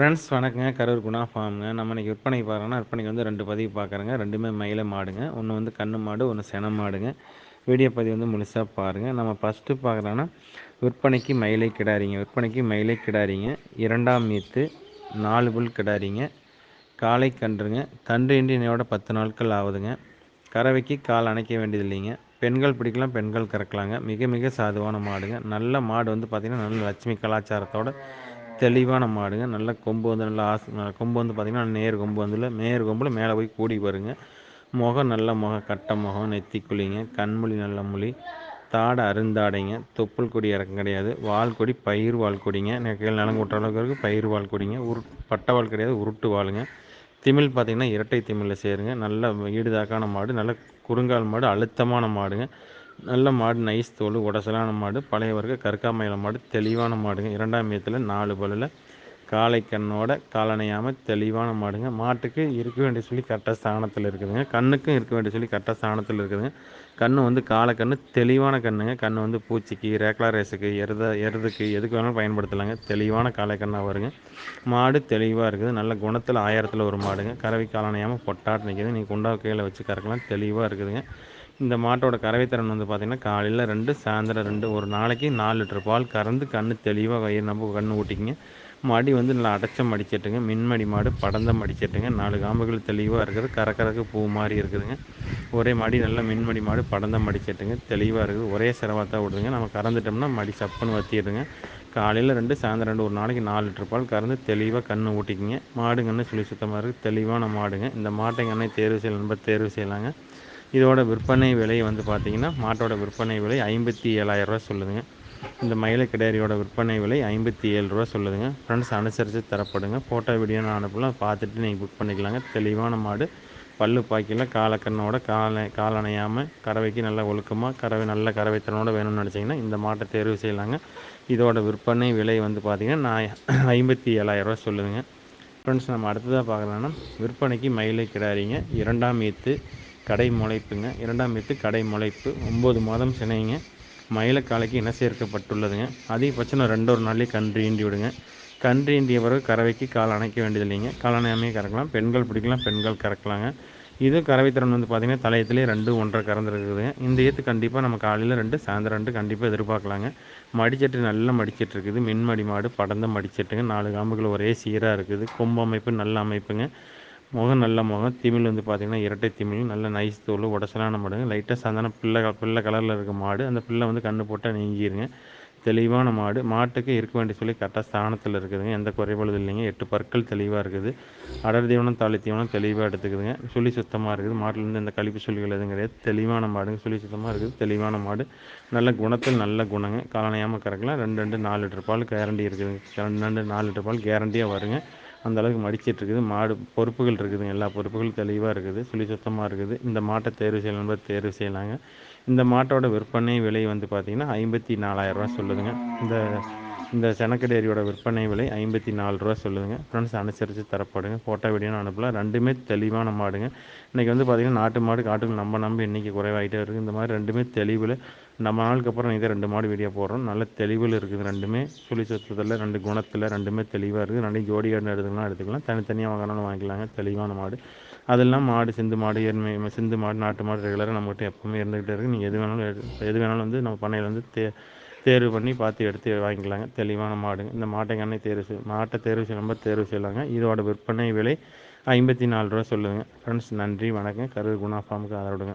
Friends வணக்கங்க. கரூர் குணா ஃபார்முங்க நம்ம இன்றைக்கி விற்பனை பார்க்குறோன்னா விற்பனைக்கு வந்து ரெண்டு பதிவு பார்க்குறேங்க. ரெண்டுமே மயில மாடுங்க. ஒன்று வந்து கண்ணு மாடு ஒன்று சென மாடுங்க. வீடியோ பதிவு வந்து முழுசாக பாருங்கள் நம்ம ஃபஸ்ட்டு பார்க்குறோன்னா விற்பனைக்கு மயிலை கிடாரிங்க. விற்பனைக்கு மயிலை கிடாரிங்க. இரண்டாம் மீத்து நாலு புல் கிடாரிங்க. காலை கன்றுங்க. கன்று இன்றையோட பத்து நாட்கள் ஆகுதுங்க. கறவைக்கு கால் அணைக்க வேண்டியதில்லைங்க. பெண்கள் பிடிக்கலாம் பெண்கள் கறக்கலாங்க. மிக மிக சாதுவான மாடுங்க. நல்ல மாடு வந்து பார்த்திங்கன்னா நல்ல லட்சுமி கலாச்சாரத்தோட தெளிவான மாடுங்க. நல்ல கொம்பு வந்து நல்லா ஆசை கொம்பு வந்து பார்த்திங்கன்னா நேர் கொம்பு வந்து நேர் கொம்பில் மேலே போய் கூடி வருங்க முகம் நல்ல முகம் கட்ட முகம் நெத்தி குழிங்க. கண்மொழி நல்ல மொழி. தாடை அருந்தாடைங்க. தொப்புள் கொடி இறக்கம் கிடையாது. வால் கொடி பயிர் வால் கொடிங்க. கீழே விட்டுற அளவுக்கு இருக்குது பயிர் வால் கொடிங்க. உரு பட்டை வால் கிடையாது. உருட்டு வாளுங்க. திமிழ் பார்த்திங்கன்னா இரட்டை திமிழில் சேருங்க. நல்ல ஈடுதாக்கான மாடு. நல்ல குறுங்கால் மாடு. அழுத்தமான மாடுங்க. நல்ல மாடு நைஸ் தோல் உடசலான மாடு பழைய வர்க்க கற்காமையில மாடு தெளிவான மாடுங்க. இரண்டாம் மையத்தில் நாலு பல்லில் காளை கண்ணோட காலணையாமல் தெளிவான மாடுங்க. மாட்டுக்கு இருக்க வேண்டிய சொல்லி கரெக்டாக ஸ்தானத்தில் இருக்குதுங்க. கண்ணுக்கும் இருக்க வேண்டிய சொல்லி கரெக்டாக ஸ்தானத்தில் இருக்குதுங்க. கண்ணு வந்து காலை கண்ணு தெளிவான கண்ணுங்க. கண்ணு வந்து பூச்சிக்கு ரேக்லா ரேஸுக்கு எருத எருதுக்கு எதுக்கு வேணாலும் பயன்படுத்தலாங்க. தெளிவான காலை கண்ணாக வருங்க. மாடு தெளிவாக இருக்குது. நல்ல குணத்தில் ஆயிரத்தில் ஒரு மாடுங்க. கறவை காலணையாமல் பொட்டாட்டு நிற்கிது நீங்கள் குண்டா கீழே வச்சு கறக்கலாம். தெளிவாக இருக்குதுங்க. இந்த மாட்டோட கறவைத்திறன் வந்து பார்த்திங்கன்னா காலையில் ரெண்டு சாயந்தரம் ரெண்டு ஒரு நாளைக்கு நாலு லிட்டர் பால் கறந்து கண் தெளிவாக வயிறு நம்ம கண் ஊட்டிக்கிங்க. மடி வந்து நல்லா அடைச்ச மடிச்சிட்டுங்க. மின்மடி மாடு படந்த மடிச்சிட்டுங்க. நாலு காம்புகள் தெளிவாக இருக்குது. கரக்கரக்கு பூ மாதிரி இருக்குதுங்க. ஒரே மடி நல்லா மின்மடி மாடு படந்த மடிச்சிட்டுங்க. தெளிவாக இருக்குது. ஒரே சிரவத்தான் விடுதுங்க. நம்ம கறந்துட்டோம்னா மடி சப்புன்னு வத்திடுங்க காலையில் ரெண்டு சாயந்தரம் ரெண்டு ஒரு நாளைக்கு நாலு லிட்டர் பால் கறந்து தெளிவாக கண்ணு ஊட்டிக்கிங்க. மாடுங்கன்னு சொல்லி சுத்தமாக இருக்குது. தெளிவான மாடுங்க. இந்த மாட்டை தேர்வு செய்யலாம் தேர்வு செய்யலாங்க. இதோட விற்பனை விலை வந்து பார்த்திங்கன்னா மாட்டோட விற்பனை விலை ஐம்பத்தி ஏழாயிரரூவா சொல்லுதுங்க. இந்த மயிலை கிடாரியோட விற்பனை விலை ஐம்பத்தி ஏழு ரூபா சொல்லுதுங்க. ஃப்ரெண்ட்ஸ் அனுசரித்து தரப்படுங்க. ஃபோட்டோ வீடியோ நான் அனுப்பலாம் பார்த்துட்டு நீங்கள் புக் பண்ணிக்கலாங்க. தெளிவான மாடு. பல்லு பாக்கியில் காலக்கண்ணோட காலை காலணையாமல் கறவைக்கு நல்லா ஒழுக்கமாக கறவை நல்ல கறவைத்தனோட வேணும்னு நினச்சிங்கன்னா இந்த மாட்டை தேர்வு செய்யலாங்க. இதோட விற்பனை விலை வந்து பார்த்திங்கன்னா நான் ஐம்பத்தி ஏழாயிரரூவா சொல்லுதுங்க. ஃப்ரெண்ட்ஸ் நம்ம அடுத்ததாக பார்க்கலான்னா விற்பனைக்கு மயிலை கிடாரிங்க இரண்டாம் ஈத்து கடை முளைப்புங்க. இரண்டாம் வீத்து கடை முளைப்பு. ஒம்பது மாதம் சினைங்க. மயிலக்காலைக்கு இன சேர்க்கப்பட்டுள்ளதுங்க. அதிகபட்சம் ரெண்டு ஒரு நாள்லேயே கன்று ஈண்டி விடுங்க. கன்று ஈண்டிய பிறகு கறவைக்கு கால் அணைக்க வேண்டியதில்லைங்க. இல்லைங்க காலணையாமே கறக்கலாம். பெண்கள் பிடிக்கலாம் பெண்கள் கறக்கலாங்க. இது திறன் வந்து பார்த்திங்கன்னா தலையத்துலேயே ரெண்டு ஒன்றரை கறந்துருக்குதுங்க. இந்த ஏற்று கண்டிப்பாக நம்ம காலையில் ரெண்டு சாயந்தரம் ரெண்டு கண்டிப்பாக எதிர்பார்க்கலாங்க. மடிச்சட்டு நல்லா மடிச்சிட்டு இருக்குது மின்மடி மாடு படந்த மடிச்சட்டுங்க. நாலு காம்புகள் ஒரே சீராக இருக்குது. கொம்பு அமைப்பு நல்ல அமைப்புங்க. முகம் நல்ல முகம். திமிழ் வந்து பார்த்திங்கன்னா இரட்டை திமிழ் நல்ல நைஸ் தோல் உடசலான மாடுங்க. லைட்டாக சாதாரண பிள்ளை பிள்ளை கலரில் இருக்க மாடு. அந்த பிள்ளை வந்து கண்ணு போட்டால் நீங்கிருங்க. தெளிவான மாடு. மாட்டுக்கு இருக்க வேண்டிய சொல்லி கரெக்டாக ஸ்தானத்தில் இருக்குதுங்க. எந்த குறைபாடு இல்லைங்க. எட்டு பற்கள் தெளிவாக இருக்குது. அடர் தீவனம் தாலி தீவனம் தெளிவாக எடுத்துக்குதுங்க. சுழி சுத்தமாக இருக்குது. மாட்டிலேருந்து எந்த கழிப்பு சொல்லிகள் எதுவும் கிடையாது. தெளிவான மாடுங்க. சுழி சுத்தமாக இருக்குது. தெளிவான மாடு. நல்ல குணத்தில் நல்ல குணங்க. காலனையாமல் கறக்கலாம். ரெண்டு ரெண்டு நாலு லிட்டர் பால் கேரண்டி இருக்குதுங்க. ரெண்டு ரெண்டு நாலு லிட்டர் பால் கேரண்டியாக வருங்க. அந்த அளவுக்கு மடிச்சிட்டு இருக்குது. மாடு பொறுப்புகள் இருக்குதுங்க எல்லா பொறுப்புகளும் தெளிவாக இருக்குது. சுழி சுத்தமாக இருக்குது. இந்த மாட்டை தேர்வு செய்யலாம் தேர்வு செய்யலாங்க. இந்த மாட்டோட விற்பனை விலை வந்து பார்த்திங்கன்னா ஐம்பத்தி நாலாயிரரூவா சொல்லுதுங்க. இந்த இந்த செனக்கடேரியோட விற்பனை விலை ஐம்பத்தி நாலு ரூபா சொல்லுதுங்க. ஃப்ரெண்ட்ஸ் அனுசரித்து தரப்படுங்க. ஃபோட்டோ வீடியோ அனுப்பலாம் ரெண்டுமே தெளிவான மாடுங்க இன்றைக்கி வந்து பார்த்திங்கன்னா நாட்டு மாடு காட்டுக்கு நம்ம நம்பி இன்றைக்கி குறைவாகிட்டே இருக்குது இந்த மாதிரி ரெண்டுமே தெளிவில். நம்ம நாளுக்கு அப்புறம் இதை ரெண்டு மாடு வீடியோ போடுறோம். நல்ல தெளிவில் இருக்குது ரெண்டுமே. சுழி சுத்தத்தில் ரெண்டு குணத்தில் ரெண்டுமே தெளிவாக இருக்குது ரெண்டு ஜோடி ஆடு எடுத்துக்கலாம் எடுத்துக்கலாம். தனித்தனியாக வாங்கினாலும் வாங்கிக்கலாங்க. தெளிவான மாடு. அதெல்லாம் மாடு சிந்து மாடு எருமை சிந்து மாடு நாட்டு மாடு ரெகுலராக நம்மகிட்ட எப்போவுமே இருந்துக்கிட்டே இருக்குது நீங்கள் எது வேணாலும் எது வேணாலும் வந்து நம்ம பண்ணையில் வந்து தே தேர்வு பண்ணி பார்த்து எடுத்து வாங்கிக்கலாங்க. தெளிவான மாடுங்க இந்த மாட்டை கண்ணை தேர்வு செய் மாட்டை தேர்வு செய்யும் தேர்வு செய்யலாங்க. இதோட விற்பனை விலை ஐம்பத்தி நாலு ரூபா சொல்லுங்கள் ஃப்ரெண்ட்ஸ் நன்றி வணக்கம். கரூர் குணா ஃபார்முக்கு ஆதரவுடுங்க.